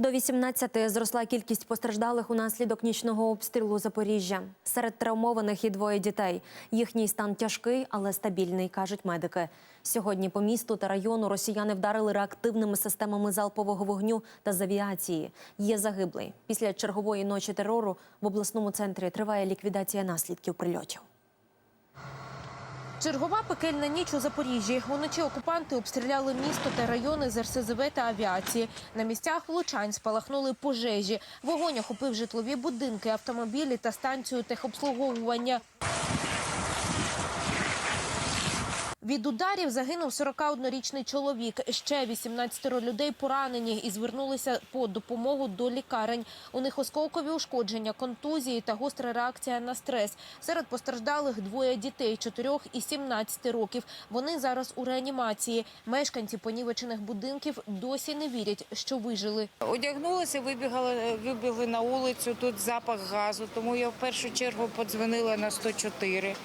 До 18 зросла кількість постраждалих унаслідок нічного обстрілу Запоріжжя. Серед травмованих і двоє дітей. Їхній стан тяжкий, але стабільний, кажуть медики. Сьогодні по місту та району росіяни вдарили реактивними системами залпового вогню та з авіації. Є загиблий. Після чергової ночі терору в обласному центрі триває ліквідація наслідків прильотів. Чергова пекельна ніч у Запоріжжі. Уночі окупанти обстріляли місто та райони з РСЗВ та авіації. На місцях влучань спалахнули пожежі. Вогонь охопив житлові будинки, автомобілі та станцію техобслуговування. Від ударів загинув 41-річний чоловік. Ще 18 людей поранені і звернулися по допомогу до лікарень. У них осколкові ушкодження, контузії та гостра реакція на стрес. Серед постраждалих двоє дітей 4 і 17 років. Вони зараз у реанімації. Мешканці понівечених будинків досі не вірять, що вижили. Одягнулася, вибігала, вибігли на вулицю, тут запах газу, тому я в першу чергу подзвонила на 104.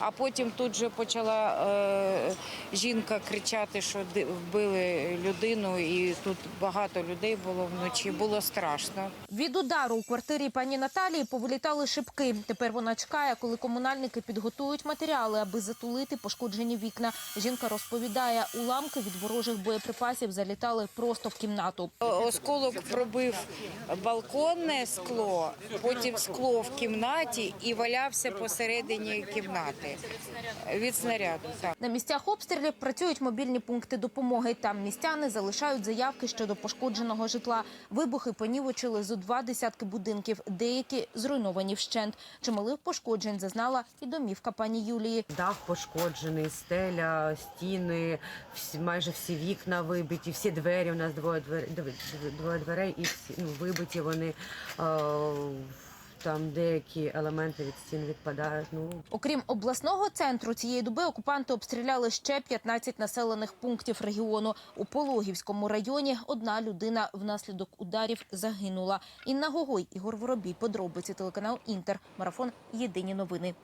А потім тут же почала е, жінка кричати, що вбили людину, і тут багато людей було вночі. Було страшно. Від удару у квартирі пані Наталії повилітали шибки. Тепер вона чекає, коли комунальники підготують матеріали, аби затулити пошкоджені вікна. Жінка розповідає, уламки від ворожих боєприпасів залітали просто в кімнату. Осколок пробив балконне скло, потім скло в кімнаті і валявся посередині кімнати від снаряду. Так. На місцях обстрілів працюють мобільні пункти допомоги. Там містяни залишають заявки щодо пошкодженого житла. Вибухи понівечили зо два десятки будинків, деякі зруйновані вщент. Чималих пошкоджень зазнала і домівка пані Юлії. Дах пошкоджений, стеля, стіни, всі, майже всі вікна вибиті, всі двері. У нас двоє дверей, двоє дверей і всі ну, вибиті вони. Е, там деякі елементи від стін відпадають. Ну Окрім обласного центру, цієї доби окупанти обстріляли ще 15 населених пунктів регіону. У Пологівському районі одна людина внаслідок ударів загинула. Інна Гогой, Ігор Воробій, подробиці телеканал Інтер. Марафон Єдині новини.